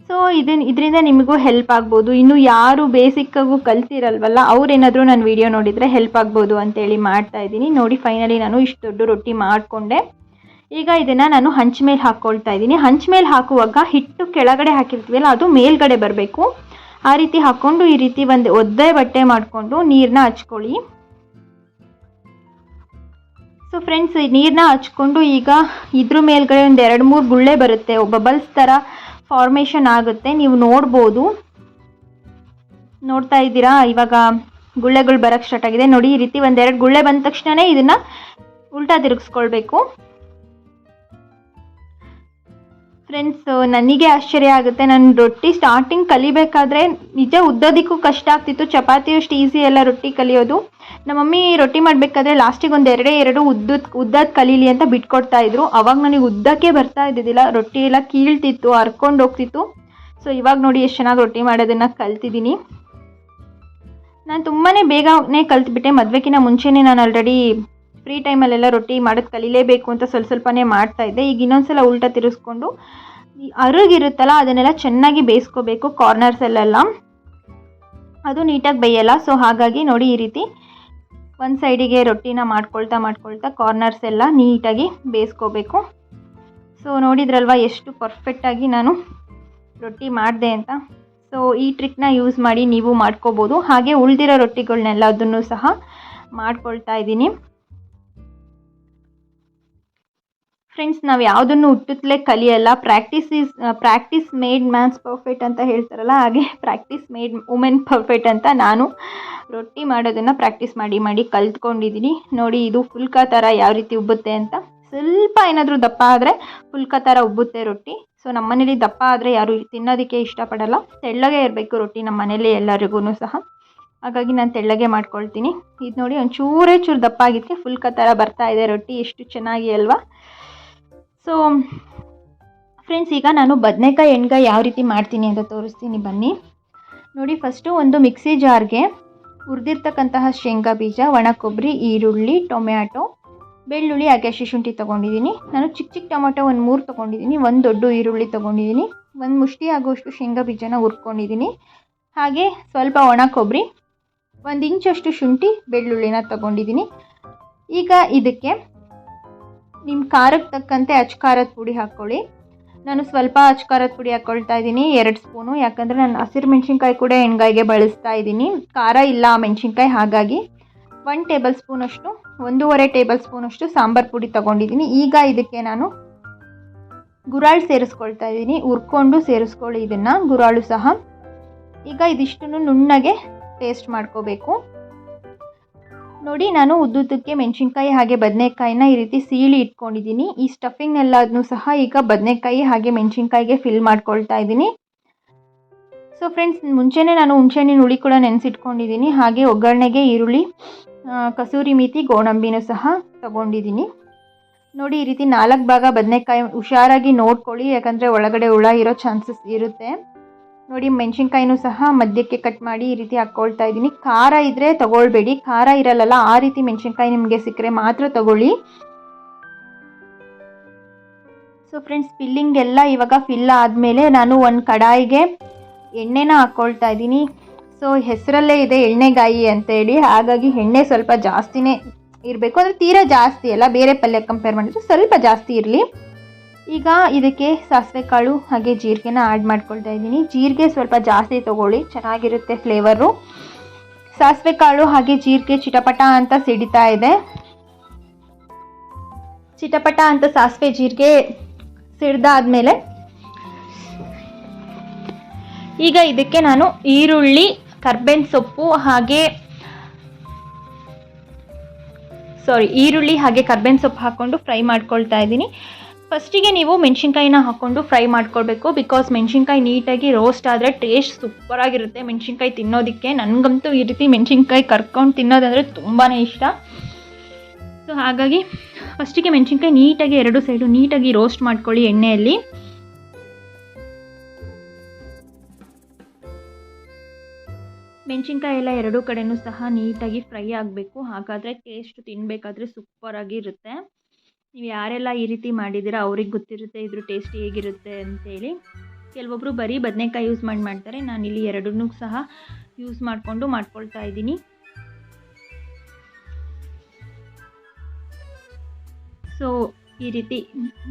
ಸೊ ಇದನ್ನ ಇದರಿಂದ ನಿಮಗೂ ಹೆಲ್ಪ್ ಆಗ್ಬೋದು. ಇನ್ನು ಯಾರು ಬೇಸಿಕ್ಕಾಗೂ ಕಲ್ತಿರಲ್ವಲ್ಲ, ಅವ್ರೇನಾದರೂ ನಾನು ವಿಡಿಯೋ ನೋಡಿದರೆ ಹೆಲ್ಪ್ ಆಗ್ಬೋದು ಅಂತೇಳಿ ಮಾಡ್ತಾ ಇದ್ದೀನಿ. ನೋಡಿ ಫೈನಲಿ ನಾನು ಇಷ್ಟು ದೊಡ್ಡ ರೊಟ್ಟಿ ಮಾಡಿಕೊಂಡೆ. ಈಗ ಇದನ್ನು ನಾನು ಹಂಚ ಮೇಲೆ ಹಾಕ್ಕೊಳ್ತಾ ಇದ್ದೀನಿ. ಹಂಚ ಮೇಲೆ ಹಾಕುವಾಗ ಹಿಟ್ಟು ಕೆಳಗಡೆ ಹಾಕಿರ್ತೀವಲ್ಲ, ಅದು ಮೇಲ್ಗಡೆ ಬರಬೇಕು. ಆ ರೀತಿ ಹಾಕ್ಕೊಂಡು ಈ ರೀತಿ ಒಂದು ಒದ್ದೆ ಬಟ್ಟೆ ಮಾಡಿಕೊಂಡು ನೀರನ್ನ ಹಚ್ಕೊಳ್ಳಿ. ಸೊ ಫ್ರೆಂಡ್ಸ್ ನೀರನ್ನ ಹಚ್ಕೊಂಡು ಈಗ ಇದ್ರ ಮೇಲ್ಗಡೆ ಒಂದು ಎರಡು ಮೂರು ಗುಳ್ಳೆ ಬರುತ್ತೆ. ಬಬಲ್ಸ್ ಥರ ಫಾರ್ಮೇಷನ್ ಆಗುತ್ತೆ, ನೀವು ನೋಡ್ಬೋದು. ನೋಡ್ತಾ ಇದ್ದೀರಾ? ಇವಾಗ ಗುಳ್ಳೆಗಳು ಬರೋಕ್ಕೆ ಸ್ಟಾರ್ಟ್ ಆಗಿದೆ. ನೋಡಿ, ಈ ರೀತಿ ಒಂದೆರಡು ಗುಳ್ಳೆ ಬಂದ ತಕ್ಷಣವೇ ಇದನ್ನು ಉಲ್ಟಾ ತಿರುಗಿಸ್ಕೊಳ್ಬೇಕು. ಫ್ರೆಂಡ್ಸ್ ನನಗೆ ಆಶ್ಚರ್ಯ ಆಗುತ್ತೆ. ನಾನು ರೊಟ್ಟಿ ಸ್ಟಾರ್ಟಿಂಗ್ ಕಲಿಬೇಕಾದ್ರೆ ನಿಜ ಉದ್ದೋದಕ್ಕೂ ಕಷ್ಟ ಆಗ್ತಿತ್ತು. ಚಪಾತಿ ಅಷ್ಟು ಈಸಿ ಎಲ್ಲ ರೊಟ್ಟಿ ಕಲಿಯೋದು. ನಮ್ಮ ಮಮ್ಮಿ ರೊಟ್ಟಿ ಮಾಡಬೇಕಾದ್ರೆ ಲಾಸ್ಟಿಗೆ ಒಂದು ಎರಡೇ ಎರಡು ಉದ್ದದ ಉದ್ದದ ಕಲೀಲಿ ಅಂತ ಬಿಟ್ಕೊಡ್ತಾ ಇದ್ರು. ಅವಾಗ ನನಗೆ ಉದ್ದಕ್ಕೆ ಬರ್ತಾ ಇದ್ದಿದ್ದಿಲ್ಲ. ರೊಟ್ಟಿ ಎಲ್ಲ ಕೀಳ್ತಿತ್ತು ಹರ್ಕೊಂಡು ಹೋಗ್ತಿತ್ತು. ಸೊ ಇವಾಗ ನೋಡಿ ಎಷ್ಟು ಚೆನ್ನಾಗಿ ರೊಟ್ಟಿ ಮಾಡೋದನ್ನು ಕಲ್ತಿದ್ದೀನಿ. ನಾನು ತುಂಬಾ ಬೇಗನೆ ಕಲ್ತ್ಬಿಟ್ಟೆ. ಮದುವೆಕಿನ ಮುಂಚೆನೇ ನಾನು ಆಲ್ರೆಡಿ ಫ್ರೀ ಟೈಮಲ್ಲೆಲ್ಲ ರೊಟ್ಟಿ ಮಾಡೋದು ಕಲಿಲೇಬೇಕು ಅಂತ ಸ್ವಲ್ಪ ಸ್ವಲ್ಪನೇ ಮಾಡ್ತಾ ಇದ್ದೆ. ಈಗ ಇನ್ನೊಂದ್ಸಲ ಉಲ್ಟ ತಿರುಗಿಸ್ಕೊಂಡು ಅರುಗಿರುತ್ತಲ್ಲ, ಅದನ್ನೆಲ್ಲ ಚೆನ್ನಾಗಿ ಬೇಯಿಸ್ಕೋಬೇಕು ಕಾರ್ನರ್ಸಲ್ಲೆಲ್ಲ ಅದು ನೀಟಾಗಿ ಬೇಯಲ್ಲ ಸೊ ಹಾಗಾಗಿ ನೋಡಿ ಈ ರೀತಿ ಒಂದು ಸೈಡಿಗೆ ರೊಟ್ಟಿನ ಮಾಡ್ಕೊಳ್ತಾ ಮಾಡ್ಕೊಳ್ತಾ ಕಾರ್ನರ್ಸ್ ಎಲ್ಲ ನೀಟಾಗಿ ಬೇಯಿಸ್ಕೋಬೇಕು. ಸೊ ನೋಡಿದ್ರಲ್ವ, ಎಷ್ಟು ಪರ್ಫೆಕ್ಟಾಗಿ ನಾನು ರೊಟ್ಟಿ ಮಾಡಿದೆ ಅಂತ. ಸೊ ಈ ಟ್ರಿಕ್ನ ಯೂಸ್ ಮಾಡಿ ನೀವು ಮಾಡ್ಕೋಬೋದು. ಹಾಗೆ ಉಳಿದಿರೋ ರೊಟ್ಟಿಗಳನ್ನೆಲ್ಲ ಅದನ್ನು ಸಹ ಮಾಡ್ಕೊಳ್ತಾ ಇದ್ದೀನಿ. ಫ್ರೆಂಡ್ಸ್ ನಾವು ಯಾವುದನ್ನು ಹುಟ್ಟುತ್ತಲೇ ಕಲಿಯಲ್ಲ. Practice is practice made mans perfect ಅಂತ ಹೇಳ್ತಾರಲ್ಲ, ಹಾಗೆ ಪ್ರಾಕ್ಟೀಸ್ ಮೇಡ್ ವುಮೆನ್ ಪರ್ಫೆಕ್ಟ್ ಅಂತ ನಾನು ರೊಟ್ಟಿ ಮಾಡೋದನ್ನು ಪ್ರಾಕ್ಟೀಸ್ ಮಾಡಿ ಮಾಡಿ ಕಲ್ತ್ಕೊಂಡಿದ್ದೀನಿ ನೋಡಿ, ಇದು ಫುಲ್ಕಾ ಥರ ಯಾವ ರೀತಿ ಉಬ್ಬುತ್ತೆ ಅಂತ. ಸ್ವಲ್ಪ ಏನಾದರೂ ದಪ್ಪ ಆದರೆ ಫುಲ್ಕ ಥರ ಉಬ್ಬುತ್ತೆ ರೊಟ್ಟಿ. ಸೊ ನಮ್ಮ ಮನೇಲಿ ದಪ್ಪ ಆದರೆ ಯಾರು ತಿನ್ನೋದಕ್ಕೆ ಇಷ್ಟಪಡಲ್ಲ. ತೆಳ್ಳಗೆ ಇರಬೇಕು ರೊಟ್ಟಿ ನಮ್ಮ ಮನೇಲಿ ಎಲ್ಲರಿಗೂ ಸಹ. ಹಾಗಾಗಿ ನಾನು ತೆಳ್ಳಗೆ ಮಾಡ್ಕೊಳ್ತೀನಿ. ಇದು ನೋಡಿ ಒಂಚೂರೇ ಚೂರು ದಪ್ಪ ಆಗಿದ್ದಕ್ಕೆ ಫುಲ್ಕ ಥರ ಬರ್ತಾ ಇದೆ ರೊಟ್ಟಿ. ಎಷ್ಟು ಚೆನ್ನಾಗಿ ಅಲ್ವಾ? ಸೊ ಫ್ರೆಂಡ್ಸ್ ಈಗ ನಾನು ಬದನೆಕಾಯಿ ಎಣ್ಗಾಯಿ ಯಾವ ರೀತಿ ಮಾಡ್ತೀನಿ ಅಂತ ತೋರಿಸ್ತೀನಿ ಬನ್ನಿ. ನೋಡಿ ಫಸ್ಟು ಒಂದು ಮಿಕ್ಸಿ ಜಾರ್ಗೆ ಹುರಿದಿರ್ತಕ್ಕಂತಹ ಶೇಂಗಾ ಬೀಜ, ಒಣ ಕೊಬ್ಬರಿ ಈರುಳ್ಳಿ, ಟೊಮ್ಯಾಟೊ, ಬೆಳ್ಳುಳ್ಳಿ, ಹಾಗೆ ಶುಂಠಿ ತೊಗೊಂಡಿದ್ದೀನಿ. ನಾನು ಚಿಕ್ಕ ಚಿಕ್ಕ ಟೊಮೆಟೊ ಒಂದು ಮೂರು ತೊಗೊಂಡಿದ್ದೀನಿ, ಒಂದು ದೊಡ್ಡ ಈರುಳ್ಳಿ ತೊಗೊಂಡಿದ್ದೀನಿ, ಒಂದು ಮುಷ್ಟಿ ಆಗುವಷ್ಟು ಶೇಂಗಾ ಬೀಜನ ಹುರ್ಕೊಂಡಿದ್ದೀನಿ. ಹಾಗೆ ಸ್ವಲ್ಪ ಒಣ ಕೊಬ್ಬರಿ ಒಂದು ಇಂಚಷ್ಟು ಶುಂಠಿ, ಬೆಳ್ಳುಳ್ಳಿನ ತೊಗೊಂಡಿದ್ದೀನಿ. ಈಗ ಇದಕ್ಕೆ ನಿಮ್ಮ ಖಾರಕ್ಕೆ ತಕ್ಕಂತೆ ಅಚ್ಕಾರದ ಪುಡಿ ಹಾಕ್ಕೊಳ್ಳಿ ನಾನು ಸ್ವಲ್ಪ ಅಚ್ಕಾರದ ಪುಡಿ ಹಾಕ್ಕೊಳ್ತಾ ಇದ್ದೀನಿ, ಎರಡು ಸ್ಪೂನು. ಯಾಕಂದರೆ ನಾನು ಹಸಿರು ಮೆಣಸಿನ್ಕಾಯಿ ಕೂಡ ಎಣ್ಗಾಯಿಗೆ ಬಳಸ್ತಾ ಇದ್ದೀನಿ. ಖಾರ ಇಲ್ಲ ಮೆಣಸಿನ್ಕಾಯಿ, ಹಾಗಾಗಿ ಒನ್ ಟೇಬಲ್ ಸ್ಪೂನಷ್ಟು ಒಂದೂವರೆ ಟೇಬಲ್ ಸ್ಪೂನಷ್ಟು ಸಾಂಬಾರು ಪುಡಿ ತೊಗೊಂಡಿದ್ದೀನಿ. ಈಗ ಇದಕ್ಕೆ ನಾನು ಗುರಾಳು ಸೇರಿಸ್ಕೊಳ್ತಾ ಇದ್ದೀನಿ. ಹುರ್ಕೊಂಡು ಸೇರಿಸ್ಕೊಳ್ಳಿ ಇದನ್ನು, ಗುರಾಳು ಸಹ. ಈಗ ಇದಿಷ್ಟನ್ನು ನುಣ್ಣಗೆ ಟೇಸ್ಟ್ ಮಾಡ್ಕೋಬೇಕು. ನೋಡಿ, ನಾನು ಉದ್ದುದ್ದಕ್ಕೆ ಮೆಣಸಿನ್ಕಾಯಿ ಹಾಗೆ ಬದನೆಕಾಯಿನ ಈ ರೀತಿ ಸೀಳಿ ಇಟ್ಕೊಂಡಿದ್ದೀನಿ. ಈ ಸ್ಟಫಿಂಗ್ನೆಲ್ಲದನ್ನು ಸಹ ಈಗ ಬದನೆಕಾಯಿ ಹಾಗೆ ಮೆಣಸಿನ್ಕಾಯಿಗೆ ಫಿಲ್ ಮಾಡ್ಕೊಳ್ತಾ ಇದ್ದೀನಿ. ಸೊ ಫ್ರೆಂಡ್ಸ್ ಮುಂಚೆನೇ ನಾನು ಹುಣಸೆಹಣ್ಣಿನ ಹುಳಿ ಕೂಡ ನೆನೆಸಿಟ್ಕೊಂಡಿದ್ದೀನಿ. ಹಾಗೆ ಒಗ್ಗರಣೆಗೆ ಈರುಳ್ಳಿ ಕಸೂರಿ ಮೀತಿ, ಗೋಡಂಬಿನೂ ಸಹ ತಗೊಂಡಿದ್ದೀನಿ. ನೋಡಿ, ಈ ರೀತಿ ನಾಲ್ಕು ಭಾಗ ಬದನೆಕಾಯಿ ಹುಷಾರಾಗಿ ನೋಡ್ಕೊಳ್ಳಿ, ಯಾಕಂದರೆ ಒಳಗಡೆ ಹುಳ ಇರೋ ಚಾನ್ಸಸ್ ಇರುತ್ತೆ. ನೋಡಿ, ಮೆಣಸಿನ್ಕಾಯಿನೂ ಸಹ ಮಧ್ಯಕ್ಕೆ ಕಟ್ ಮಾಡಿ ಈ ರೀತಿ ಹಾಕ್ಕೊಳ್ತಾ ಇದ್ದೀನಿ. ಖಾರ ಇದ್ದರೆ ತಗೊಳ್ಬೇಡಿ. ಖಾರ ಇರಲ್ಲಲ್ಲ, ಆ ರೀತಿ ಮೆಣಸಿನ್ಕಾಯಿ ನಿಮಗೆ ಸಿಕ್ಕರೆ ಮಾತ್ರ ತಗೊಳ್ಳಿ. ಸೊ ಫ್ರೆಂಡ್ಸ್ ಫಿಲ್ಲಿಂಗ್ ಎಲ್ಲ ಇವಾಗ ಫಿಲ್ ಆದಮೇಲೆ ನಾನು ಒಂದು ಕಡಾಯಿಗೆ ಎಣ್ಣೆನ ಹಾಕ್ಕೊಳ್ತಾ ಇದ್ದೀನಿ. ಸೊ ಹೆಸರಲ್ಲೇ ಇದೆ ಎಣ್ಣೆಗಾಯಿ ಅಂತೇಳಿ ಹಾಗಾಗಿ ಎಣ್ಣೆ ಸ್ವಲ್ಪ ಜಾಸ್ತಿನೇ ಇರಬೇಕು. ಅಂದರೆ ತೀರಾ ಜಾಸ್ತಿ ಅಲ್ಲ, ಬೇರೆ ಪಲ್ಯ ಕಂಪೇರ್ ಮಾಡಿದ್ರೆ ಸ್ವಲ್ಪ ಜಾಸ್ತಿ ಇರಲಿ. ಈಗ ಇದಕ್ಕೆ ಸಾಸಿವೆ ಕಾಳು ಹಾಗೆ ಜೀರಿಗೆನ ಆ್ಯಡ್ ಮಾಡ್ಕೊಳ್ತಾ ಇದ್ದೀನಿ. ಜೀರಿಗೆ ಸ್ವಲ್ಪ ಜಾಸ್ತಿ ತೊಗೊಳ್ಳಿ, ಚೆನ್ನಾಗಿರುತ್ತೆ ಫ್ಲೇವರು ಸಾಸಿವೆ ಕಾಳು ಹಾಗೆ ಜೀರಿಗೆ ಚಿಟಪಟ ಅಂತ ಸಿಡಿತಾ ಇದೆ. ಚಿಟಪಟ ಅಂತ ಸಾಸಿವೆ ಜೀರಿಗೆ ಸಿಡ್ದಾದ್ಮೇಲೆ ಈಗ ಇದಕ್ಕೆ ನಾನು ಈರುಳ್ಳಿ, ಕರ್ಬೇವಿನ ಸೊಪ್ಪು ಹಾಗೆ ಸಾರಿ ಈರುಳ್ಳಿ ಹಾಗೆ ಕರ್ಬೇವಿನ ಸೊಪ್ಪು ಹಾಕ್ಕೊಂಡು ಫ್ರೈ ಮಾಡ್ಕೊಳ್ತಾ ಇದ್ದೀನಿ. ಫಸ್ಟಿಗೆ ನೀವು ಮೆಣಸಿನ್ಕಾಯಿನ ಹಾಕ್ಕೊಂಡು ಫ್ರೈ ಮಾಡ್ಕೊಳ್ಬೇಕು ಬಿಕಾಸ್ ಮೆಣಸಿನ್ಕಾಯಿ ನೀಟಾಗಿ ರೋಸ್ಟ್ ಆದರೆ ಟೇಸ್ಟ್ ಸೂಪರಾಗಿರುತ್ತೆ ಮೆಣಸಿನ್ಕಾಯಿ ತಿನ್ನೋದಕ್ಕೆ. ನನಗಂತೂ ಈ ರೀತಿ ಮೆಣಸಿನ್ಕಾಯಿ ಕರ್ಕೊಂಡು ತಿನ್ನೋದಂದರೆ ತುಂಬಾ ಇಷ್ಟ. ಸೊ ಹಾಗಾಗಿ ಫಸ್ಟಿಗೆ ಮೆಣಸಿನ್ಕಾಯಿ ನೀಟಾಗಿ ಎರಡು ಸೈಡು ನೀಟಾಗಿ ರೋಸ್ಟ್ ಮಾಡ್ಕೊಳ್ಳಿ ಎಣ್ಣೆಯಲ್ಲಿ. ಮೆಣಸಿನ್ಕಾಯಿ ಎಲ್ಲ ಎರಡೂ ಕಡೆಯೂ ಸಹ ನೀಟಾಗಿ ಫ್ರೈ ಆಗಬೇಕು. ಹಾಗಾದರೆ ಟೇಸ್ಟ್ ತಿನ್ನಬೇಕಾದ್ರೆ ಸೂಪರ್ ಇರುತ್ತೆ ನೀವು ಯಾರೆಲ್ಲ ಈ ರೀತಿ ಮಾಡಿದ್ದೀರಾ ಅವ್ರಿಗೆ ಗೊತ್ತಿರುತ್ತೆ, ಇದ್ರ ಟೇಸ್ಟ್ ಹೇಗಿರುತ್ತೆ ಅಂತೇಳಿ. ಕೆಲವೊಬ್ಬರು ಬರೀ ಬದನೆಕಾಯಿ ಯೂಸ್ ಮಾಡಿ ಮಾಡ್ತಾರೆ. ನಾನು ಇಲ್ಲಿ ಎರಡನ್ನೂ ಸಹ ಯೂಸ್ ಮಾಡಿಕೊಂಡು ಮಾಡ್ಕೊಳ್ತಾ ಇದ್ದೀನಿ. ಸೊ ಈ ರೀತಿ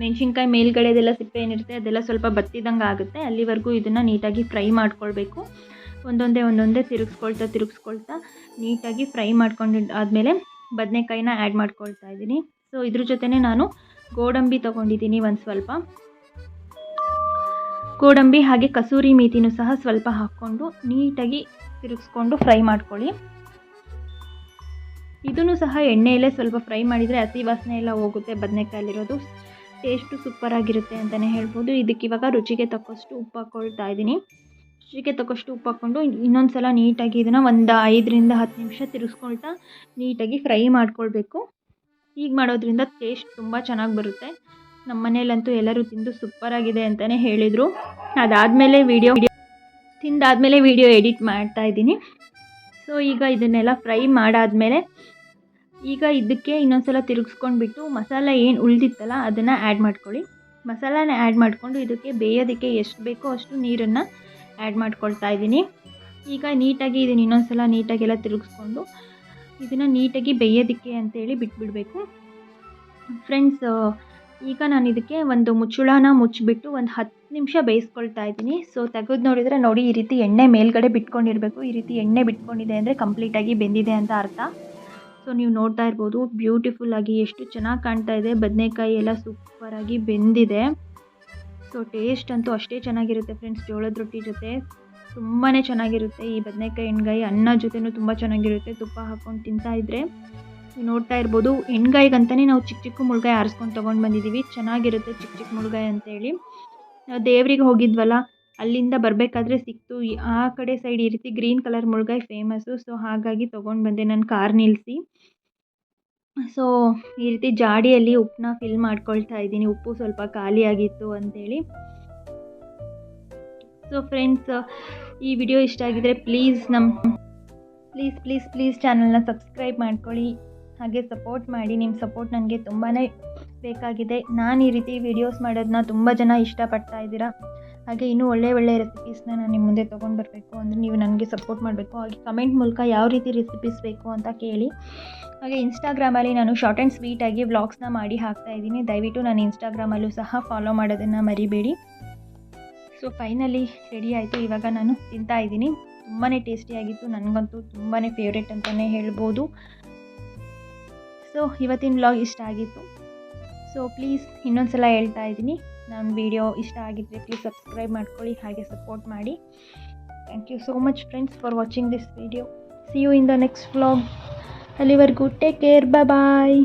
ಮೆಣಸಿನ್ಕಾಯಿ ಮೇಲ್ಗಡೆದೆಲ್ಲ ಸಿಪ್ಪೆ ಏನಿರುತ್ತೆ ಅದೆಲ್ಲ ಸ್ವಲ್ಪ ಬತ್ತಿದಂಗೆ ಆಗುತ್ತೆ. ಅಲ್ಲಿವರೆಗೂ ಇದನ್ನು ನೀಟಾಗಿ ಫ್ರೈ ಮಾಡ್ಕೊಳ್ಬೇಕು. ಒಂದೊಂದೇ ಒಂದೊಂದೇ ತಿರುಗಿಸ್ಕೊಳ್ತಾ ತಿರುಗಿಸ್ಕೊಳ್ತಾ ನೀಟಾಗಿ ಫ್ರೈ ಮಾಡ್ಕೊಂಡು ಆದಮೇಲೆ ಬದನೆಕಾಯಿನ ಆ್ಯಡ್ ಮಾಡ್ಕೊಳ್ತಾ ಇದ್ದೀನಿ. ಸೊ ಇದ್ರ ಜೊತೆನೇ ನಾನು ಗೋಡಂಬಿ ತಗೊಂಡಿದ್ದೀನಿ ಒಂದು ಸ್ವಲ್ಪ. ಗೋಡಂಬಿ ಹಾಗೆ ಕಸೂರಿ ಮೇಥಿನೂ ಸಹ ಸ್ವಲ್ಪ ಹಾಕ್ಕೊಂಡು ನೀಟಾಗಿ ತಿರುಗಿಸ್ಕೊಂಡು ಫ್ರೈ ಮಾಡ್ಕೊಳ್ಳಿ. ಇದನ್ನು ಸಹ ಎಣ್ಣೆಯಲ್ಲೇ ಸ್ವಲ್ಪ ಫ್ರೈ ಮಾಡಿದರೆ ಹಸಿ ವಾಸನೆ ಎಲ್ಲ ಹೋಗುತ್ತೆ, ಬದನೆಕಾಯಲ್ಲಿರೋದು. ಟೇಸ್ಟು ಸೂಪರಾಗಿರುತ್ತೆ ಅಂತಲೇ ಹೇಳ್ಬೋದು. ಇದಕ್ಕೆ ಇವಾಗ ರುಚಿಗೆ ತಕ್ಕಷ್ಟು ಉಪ್ಪು ಹಾಕ್ಕೊಳ್ತಾ ಇದ್ದೀನಿ. ರುಚಿಗೆ ತಕ್ಕಷ್ಟು ಉಪ್ಪು ಹಾಕ್ಕೊಂಡು ಇನ್ನೊಂದು ಸಲ ನೀಟಾಗಿ ಇದನ್ನು ಒಂದು ಐದರಿಂದ ಹತ್ತು ನಿಮಿಷ ತಿರುಗಿಸ್ಕೊಳ್ತಾ ನೀಟಾಗಿ ಫ್ರೈ ಮಾಡ್ಕೊಳ್ಬೇಕು. ಹೀಗೆ ಮಾಡೋದ್ರಿಂದ ಟೇಸ್ಟ್ ತುಂಬ ಚೆನ್ನಾಗಿ ಬರುತ್ತೆ. ನಮ್ಮ ಮನೇಲಂತೂ ಎಲ್ಲರೂ ತಿಂದು ಸೂಪರಾಗಿದೆ ಅಂತಲೇ ಹೇಳಿದರು. ಅದಾದಮೇಲೆ ವೀಡಿಯೋ ತಿಂದಾದಮೇಲೆ ವೀಡಿಯೋ ಎಡಿಟ್ ಮಾಡ್ತಾ ಇದ್ದೀನಿ. ಸೊ ಈಗ ಇದನ್ನೆಲ್ಲ ಫ್ರೈ ಮಾಡಾದಮೇಲೆ ಈಗ ಇದಕ್ಕೆ ಇನ್ನೊಂದ್ಸಲ ತಿರುಗಿಸ್ಕೊಂಡ್ಬಿಟ್ಟು ಮಸಾಲ ಏನು ಉಳಿದಿತ್ತಲ್ಲ ಅದನ್ನು ಆ್ಯಡ್ ಮಾಡ್ಕೊಳ್ಳಿ. ಮಸಾಲಾನ ಆ್ಯಡ್ ಮಾಡಿಕೊಂಡು ಇದಕ್ಕೆ ಬೇಯೋದಕ್ಕೆ ಎಷ್ಟು ಬೇಕೋ ಅಷ್ಟು ನೀರನ್ನು ಆ್ಯಡ್ ಮಾಡ್ಕೊಳ್ತಾ ಇದ್ದೀನಿ. ಈಗ ನೀಟಾಗಿ ಇದನ್ನು ಇನ್ನೊಂದ್ಸಲ ನೀಟಾಗೆಲ್ಲ ತಿರುಗಿಸ್ಕೊಂಡು ಇದನ್ನು ನೀಟಾಗಿ ಬೇಯೋದಕ್ಕೆ ಅಂತೇಳಿ ಬಿಟ್ಬಿಡಬೇಕು. ಫ್ರೆಂಡ್ಸ್ ಈಗ ನಾನು ಇದಕ್ಕೆ ಒಂದು ಮುಚ್ಚುಳನ ಮುಚ್ಚಿಬಿಟ್ಟು ಒಂದು ಹತ್ತು ನಿಮಿಷ ಬೇಯಿಸ್ಕೊಳ್ತಾ ಇದ್ದೀನಿ. ಸೊ ತೆಗೆದು ನೋಡಿದರೆ ನೋಡಿ ಈ ರೀತಿ ಎಣ್ಣೆ ಮೇಲ್ಗಡೆ ಬಿಟ್ಕೊಂಡಿರಬೇಕು. ಈ ರೀತಿ ಎಣ್ಣೆ ಬಿಟ್ಕೊಂಡಿದೆ ಅಂದರೆ ಕಂಪ್ಲೀಟಾಗಿ ಬೆಂದಿದೆ ಅಂತ ಅರ್ಥ. ಸೊ ನೀವು ನೋಡ್ತಾ ಇರ್ಬೋದು ಬ್ಯೂಟಿಫುಲ್ಲಾಗಿ ಎಷ್ಟು ಚೆನ್ನಾಗಿ ಕಾಣ್ತಾ ಇದೆ. ಬದನೆಕಾಯಿ ಎಲ್ಲ ಸೂಪರಾಗಿ ಬೆಂದಿದೆ. ಸೊ ಟೇಸ್ಟ್ ಅಂತೂ ಅಷ್ಟೇ ಚೆನ್ನಾಗಿರುತ್ತೆ ಫ್ರೆಂಡ್ಸ್ ಜೋಳದ ರೊಟ್ಟಿ ಜೊತೆ. ತುಂಬಾ ಚೆನ್ನಾಗಿರುತ್ತೆ ಈ ಬದನೆಕಾಯಿ ಎಣ್ಗಾಯಿ ಅನ್ನ ಜೊತೆನೂ ತುಂಬ ಚೆನ್ನಾಗಿರುತ್ತೆ. ತುಪ್ಪ ಹಾಕ್ಕೊಂಡು ತಿಂತಾ ಇದ್ದರೆ ನೋಡ್ತಾ ಇರ್ಬೋದು ಎಣ್ಗಾಯಿಗಂತಲೇ ನಾವು ಚಿಕ್ಕ ಚಿಕ್ಕ ಮುಳ್ಗಾಯಿ ಆರಿಸ್ಕೊಂಡು ತೊಗೊಂಡು ಬಂದಿದ್ದೀವಿ ಚೆನ್ನಾಗಿರುತ್ತೆ ಚಿಕ್ಕ ಚಿಕ್ಕ ಮುಳ್ಗಾಯಿ ಅಂತೇಳಿ ನಾವು ದೇವ್ರಿಗೆ ಹೋಗಿದ್ವಲ್ಲ, ಅಲ್ಲಿಂದ ಬರಬೇಕಾದ್ರೆ ಸಿಕ್ತು. ಆ ಕಡೆ ಸೈಡ್ ಈ ರೀತಿ ಗ್ರೀನ್ ಕಲರ್ ಮುಳ್ಗಾಯಿ ಫೇಮಸ್ಸು. ಸೊ, ಹಾಗಾಗಿ ತೊಗೊಂಡು ಬಂದೆ. ನಾನು ಕಾರ್ ನಿಲ್ಲಿಸಿ ಸೊ, ಈ ರೀತಿ ಜಾಡಿಯಲ್ಲಿ ಉಪ್ಪನ್ನ ಫಿಲ್ ಮಾಡ್ಕೊಳ್ತಾ ಇದ್ದೀನಿ. ಉಪ್ಪು ಸ್ವಲ್ಪ ಖಾಲಿಯಾಗಿತ್ತು ಅಂತೇಳಿ. ಸೊ ಫ್ರೆಂಡ್ಸ್ ಈ ವಿಡಿಯೋ ಇಷ್ಟ ಆಗಿದರೆ ಪ್ಲೀಸ್ ನಮ್ಮ ಪ್ಲೀಸ್ ಪ್ಲೀಸ್ ಪ್ಲೀಸ್ ಚಾನಲ್ನ ಸಬ್ಸ್ಕ್ರೈಬ್ ಮಾಡ್ಕೊಳ್ಳಿ. ಹಾಗೆ ಸಪೋರ್ಟ್ ಮಾಡಿ. ನಿಮ್ಮ ಸಪೋರ್ಟ್ ನನಗೆ ತುಂಬಾ ಬೇಕಾಗಿದೆ. ನಾನು ಈ ರೀತಿ ವಿಡಿಯೋಸ್ ಮಾಡೋದನ್ನ ತುಂಬ ಜನ ಇಷ್ಟಪಡ್ತಾ ಇದ್ದೀರಾ. ಹಾಗೆ ಇನ್ನೂ ಒಳ್ಳೆ ಒಳ್ಳೆ ರೆಸಿಪೀಸ್ನ ನಾನು ನಿಮ್ಮ ಮುಂದೆ ತೊಗೊಂಡು ಬರಬೇಕು ಅಂದರೆ ನೀವು ನನಗೆ ಸಪೋರ್ಟ್ ಮಾಡಬೇಕು. ಹಾಗೆ ಕಮೆಂಟ್ ಮೂಲಕ ಯಾವ ರೀತಿ ರೆಸಿಪೀಸ್ ಬೇಕು ಅಂತ ಕೇಳಿ. ಹಾಗೆ ಇನ್ಸ್ಟಾಗ್ರಾಮಲ್ಲಿ ನಾನು ಶಾರ್ಟ್ ಆ್ಯಂಡ್ ಸ್ವೀಟಾಗಿ ವ್ಲಾಗ್ಸ್ನ ಮಾಡಿ ಹಾಕ್ತಾ ಇದ್ದೀನಿ. ದಯವಿಟ್ಟು ನಾನು ಇನ್ಸ್ಟಾಗ್ರಾಮಲ್ಲೂ ಸಹ ಫಾಲೋ ಮಾಡೋದನ್ನು ಮರಿಬೇಡಿ. ಸೊ ಫೈನಲಿ ರೆಡಿ ಆಯಿತು. ಇವಾಗ ನಾನು ತಿಂತಾ ಇದ್ದೀನಿ. ತುಂಬಾ ಟೇಸ್ಟಿಯಾಗಿತ್ತು ನನಗಂತೂ ತುಂಬಾ ಫೇವ್ರೇಟ್ ಅಂತಲೇ ಹೇಳ್ಬೋದು. ಸೊ ಇವತ್ತಿನ ವ್ಲಾಗ್ ಇಷ್ಟ ಆಗಿತ್ತು. ಸೊ ಪ್ಲೀಸ್ ಇನ್ನೊಂದು ಸಲ ಹೇಳ್ತಾ ಇದ್ದೀನಿ. ನನ್ನ ವಿಡಿಯೋ ಇಷ್ಟ ಆಗಿದ್ದರೆ ಪ್ಲೀಸ್ ಸಬ್ಸ್ಕ್ರೈಬ್ ಮಾಡ್ಕೊಳ್ಳಿ, ಹಾಗೆ ಸಪೋರ್ಟ್ ಮಾಡಿ. Thank you so much friends for watching this video see you in the next vlog ಅಲ್ಲಿವರೆಗೂ ಟೇಕ್ ಕೇರ್ ಬಾಯ್